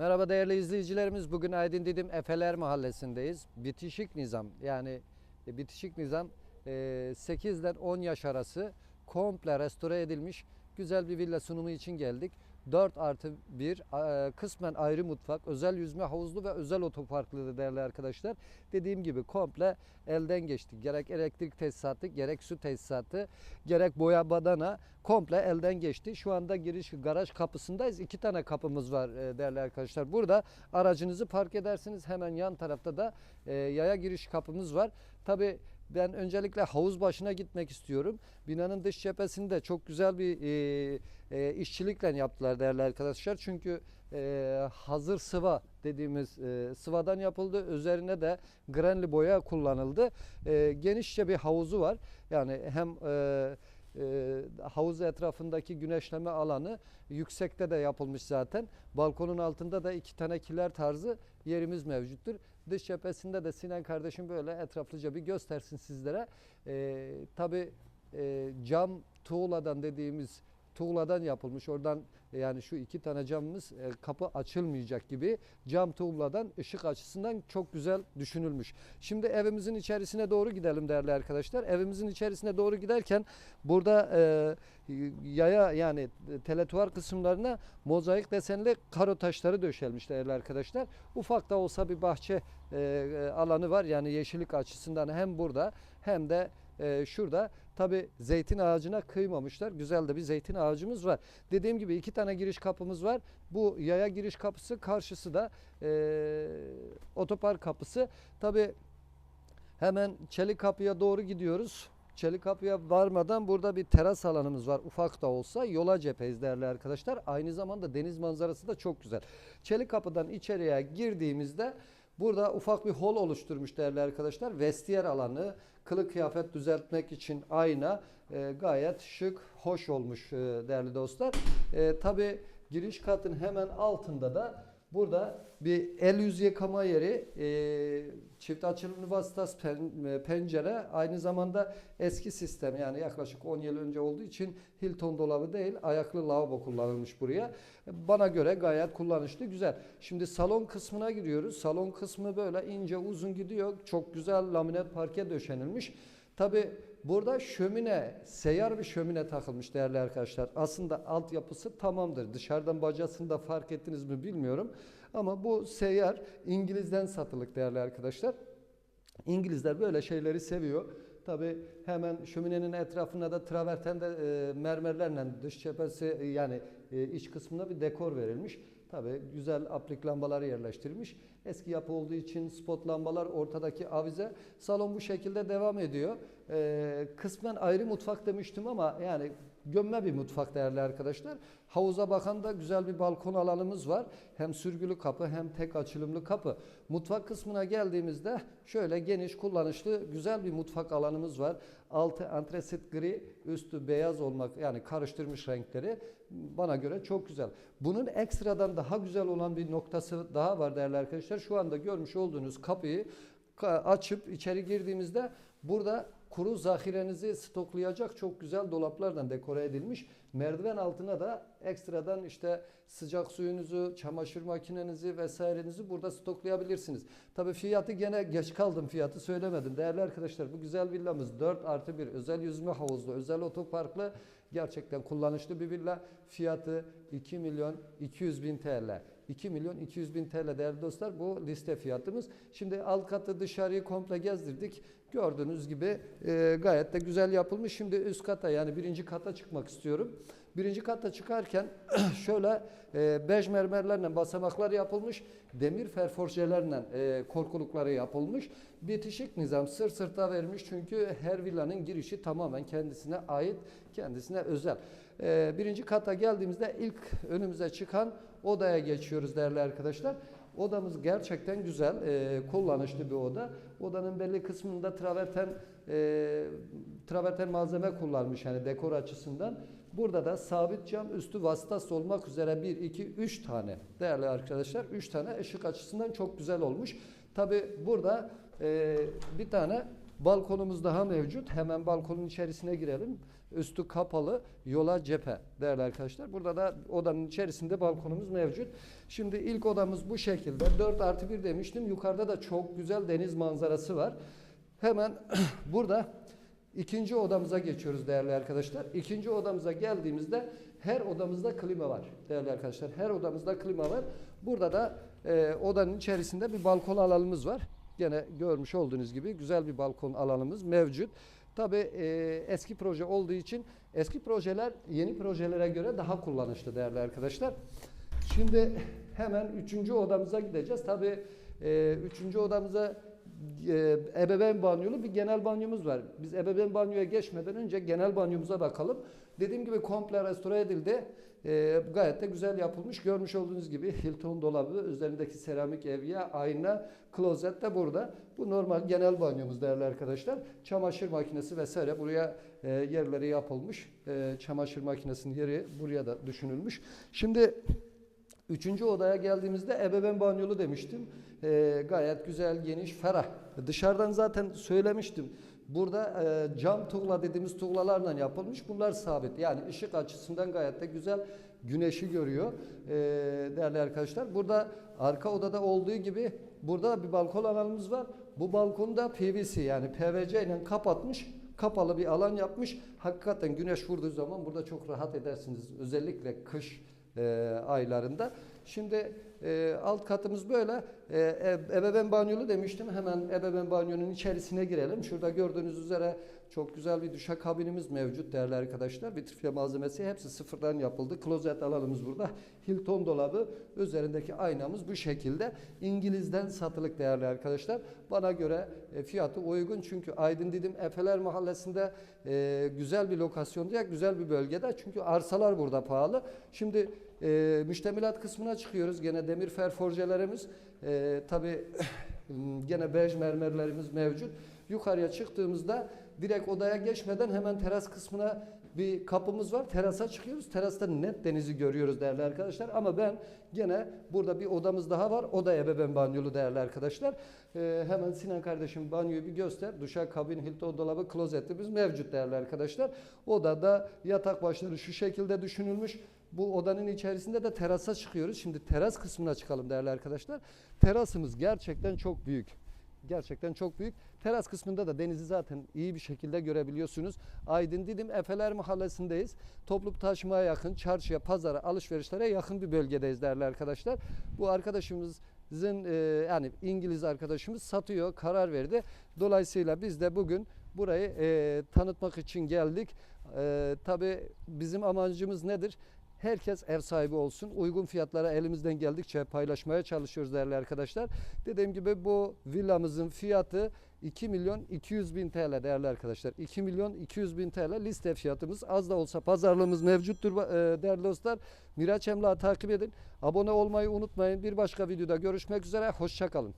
Merhaba değerli izleyicilerimiz. Bugün Aydın Didim Efeler Mahallesi'ndeyiz. Bitişik Nizam yani e, Bitişik Nizam e, 8'den 10 yaş arası komple restore edilmiş güzel bir villa sunumu için geldik. 4 artı 1 e, kısmen ayrı mutfak, özel yüzme havuzlu ve özel otoparklı değerli arkadaşlar. Dediğim gibi komple elden geçti. Gerek elektrik tesisatı, gerek su tesisatı, gerek boya badana komple elden geçti. Şu anda giriş garaj kapısındayız. İki tane kapımız var e, değerli arkadaşlar. Burada aracınızı park edersiniz. Hemen yan tarafta da e, yaya giriş kapımız var. Tabi ben öncelikle havuz başına gitmek istiyorum. Binanın dış cephesinde çok güzel bir e, e, işçilikle yaptılar değerli arkadaşlar. Çünkü e, hazır sıva dediğimiz e, sıvadan yapıldı. Üzerine de granli boya kullanıldı. E, genişçe bir havuzu var. Yani hem e, e, havuz etrafındaki güneşleme alanı yüksekte de yapılmış zaten. Balkonun altında da iki tane kiler tarzı yerimiz mevcuttur. Dış cephesinde de Sinan kardeşim böyle etraflıca bir göstersin sizlere. E, Tabi cam tuğladan dediğimiz tuğladan yapılmış. Oradan yani şu iki tane camımız e, kapı açılmayacak gibi cam tuğladan ışık açısından çok güzel düşünülmüş. Şimdi evimizin içerisine doğru gidelim değerli arkadaşlar. Evimizin içerisine doğru giderken burada e, yaya yani teletuvar kısımlarına mozaik desenli karo taşları döşelmiş değerli arkadaşlar. Ufak da olsa bir bahçe e, alanı var. Yani yeşillik açısından hem burada hem de e, şurada tabi zeytin ağacına kıymamışlar. Güzel de bir zeytin ağacımız var. Dediğim gibi iki tane giriş kapımız var. Bu yaya giriş kapısı karşısı da e, otopark kapısı. Tabi hemen çelik kapıya doğru gidiyoruz. Çelik kapıya varmadan burada bir teras alanımız var. Ufak da olsa yola cepheyiz değerli arkadaşlar. Aynı zamanda deniz manzarası da çok güzel. Çelik kapıdan içeriye girdiğimizde Burada ufak bir hol oluşturmuş değerli arkadaşlar. Vestiyer alanı, kılık kıyafet düzeltmek için ayna e, gayet şık, hoş olmuş e, değerli dostlar. E, Tabi giriş katın hemen altında da burada bir el yüz yıkama yeri, e, çift açılımlı vasıtas e, pencere, aynı zamanda eski sistem yani yaklaşık 10 yıl önce olduğu için Hilton dolabı değil ayaklı lavabo kullanılmış buraya. Bana göre gayet kullanışlı, güzel. Şimdi salon kısmına giriyoruz. Salon kısmı böyle ince uzun gidiyor. Çok güzel laminat parke döşenilmiş. Tabi burada şömine, seyyar bir şömine takılmış değerli arkadaşlar. Aslında altyapısı tamamdır. Dışarıdan bacasını da fark ettiniz mi bilmiyorum. Ama bu seyyar İngiliz'den satılık değerli arkadaşlar. İngilizler böyle şeyleri seviyor. Tabi hemen şöminenin etrafına da traverten de e, mermerlerle dış cephesi e, yani e, iç kısmına bir dekor verilmiş. Tabi güzel aplik lambaları yerleştirilmiş. Eski yapı olduğu için spot lambalar ortadaki avize. Salon bu şekilde devam ediyor. E, kısmen ayrı mutfak demiştim ama yani gömme bir mutfak değerli arkadaşlar. Havuza bakan da güzel bir balkon alanımız var. Hem sürgülü kapı hem tek açılımlı kapı. Mutfak kısmına geldiğimizde şöyle geniş kullanışlı güzel bir mutfak alanımız var. Altı antresit gri, üstü beyaz olmak yani karıştırmış renkleri bana göre çok güzel. Bunun ekstradan daha güzel olan bir noktası daha var değerli arkadaşlar. Şu anda görmüş olduğunuz kapıyı açıp içeri girdiğimizde burada kuru zahirenizi stoklayacak çok güzel dolaplardan dekore edilmiş. Merdiven altına da ekstradan işte sıcak suyunuzu, çamaşır makinenizi vesairenizi burada stoklayabilirsiniz. Tabii fiyatı gene geç kaldım fiyatı söylemedim. Değerli arkadaşlar bu güzel villamız 4 artı 1 özel yüzme havuzlu, özel otoparklı gerçekten kullanışlı bir villa. Fiyatı 2 milyon 200 bin TL. 2 milyon 200 bin TL değerli dostlar bu liste fiyatımız. Şimdi alt katı dışarıyı komple gezdirdik. Gördüğünüz gibi e, gayet de güzel yapılmış. Şimdi üst kata yani birinci kata çıkmak istiyorum. Birinci kata çıkarken şöyle e, bej mermerlerle basamaklar yapılmış. Demir ferforjelerle e, korkulukları yapılmış. Bitişik nizam sır sırta vermiş. Çünkü her villanın girişi tamamen kendisine ait, kendisine özel. E, birinci kata geldiğimizde ilk önümüze çıkan odaya geçiyoruz değerli arkadaşlar. Odamız gerçekten güzel, e, kullanışlı bir oda. Odanın belli kısmında traverten e, traverten malzeme kullanmış yani dekor açısından. Burada da sabit cam üstü vasıtası olmak üzere 1, 2, 3 tane değerli arkadaşlar 3 tane ışık açısından çok güzel olmuş. Tabi burada e, bir tane Balkonumuz daha mevcut. Hemen balkonun içerisine girelim. Üstü kapalı, yola cephe değerli arkadaşlar. Burada da odanın içerisinde balkonumuz mevcut. Şimdi ilk odamız bu şekilde. 4 artı 1 demiştim. Yukarıda da çok güzel deniz manzarası var. Hemen burada ikinci odamıza geçiyoruz değerli arkadaşlar. İkinci odamıza geldiğimizde her odamızda klima var değerli arkadaşlar. Her odamızda klima var. Burada da e, odanın içerisinde bir balkon alanımız var. Gene görmüş olduğunuz gibi güzel bir balkon alanımız mevcut. Tabi eski proje olduğu için eski projeler yeni projelere göre daha kullanışlı değerli arkadaşlar. Şimdi hemen üçüncü odamıza gideceğiz. Tabi üçüncü odamıza e, ebeveyn banyolu bir genel banyomuz var. Biz ebeveyn banyoya geçmeden önce genel banyomuza bakalım. Dediğim gibi komple restore edildi. E, gayet de güzel yapılmış. Görmüş olduğunuz gibi Hilton dolabı, üzerindeki seramik evye, ayna, klozet de burada. Bu normal genel banyomuz değerli arkadaşlar. Çamaşır makinesi vesaire buraya e, yerleri yapılmış. E, çamaşır makinesinin yeri buraya da düşünülmüş. Şimdi Üçüncü odaya geldiğimizde ebeveyn banyolu demiştim. Ee, gayet güzel, geniş, ferah. Dışarıdan zaten söylemiştim. Burada e, cam tuğla dediğimiz tuğlalarla yapılmış. Bunlar sabit. Yani ışık açısından gayet de güzel güneşi görüyor. Ee, değerli arkadaşlar. Burada arka odada olduğu gibi burada da bir balkon alanımız var. Bu balkonda PVC yani PVC ile kapatmış kapalı bir alan yapmış. Hakikaten güneş vurduğu zaman burada çok rahat edersiniz. Özellikle kış e, aylarında. Şimdi e, alt katımız böyle. E, ebeveyn banyolu demiştim. Hemen ebeveyn banyonun içerisine girelim. Şurada gördüğünüz üzere çok güzel bir duşa kabinimiz mevcut değerli arkadaşlar. Vitrifiye malzemesi hepsi sıfırdan yapıldı. Klozet alanımız burada. Hilton dolabı üzerindeki aynamız bu şekilde. İngiliz'den satılık değerli arkadaşlar. Bana göre e, fiyatı uygun çünkü Aydın Didim Efeler Mahallesi'nde e, güzel bir lokasyonda, güzel bir bölgede. Çünkü arsalar burada pahalı. Şimdi e, müştemilat kısmına çıkıyoruz. Gene demir ferforjelerimiz. E, Tabi gene bej mermerlerimiz mevcut. Yukarıya çıktığımızda direkt odaya geçmeden hemen teras kısmına bir kapımız var. Terasa çıkıyoruz. Terasta net denizi görüyoruz değerli arkadaşlar. Ama ben gene burada bir odamız daha var. O da banyolu değerli arkadaşlar. Ee, hemen Sinan kardeşim banyoyu bir göster. Duşa kabin, Hilton dolabı, klozetimiz mevcut değerli arkadaşlar. Odada yatak başları şu şekilde düşünülmüş. Bu odanın içerisinde de terasa çıkıyoruz. Şimdi teras kısmına çıkalım değerli arkadaşlar. Terasımız gerçekten çok büyük. Gerçekten çok büyük. Teras kısmında da denizi zaten iyi bir şekilde görebiliyorsunuz. Aydın Didim Efeler Mahallesi'ndeyiz. Toplu taşımaya yakın, çarşıya, pazara, alışverişlere yakın bir bölgedeyiz değerli arkadaşlar. Bu arkadaşımızın e, yani İngiliz arkadaşımız satıyor, karar verdi. Dolayısıyla biz de bugün burayı e, tanıtmak için geldik. E, tabii bizim amacımız nedir? Herkes ev sahibi olsun. Uygun fiyatlara elimizden geldikçe paylaşmaya çalışıyoruz değerli arkadaşlar. Dediğim gibi bu villamızın fiyatı 2 milyon 200 bin TL değerli arkadaşlar. 2 milyon 200 bin TL liste fiyatımız. Az da olsa pazarlığımız mevcuttur e, değerli dostlar. Miraç Emlak'ı takip edin. Abone olmayı unutmayın. Bir başka videoda görüşmek üzere. Hoşçakalın.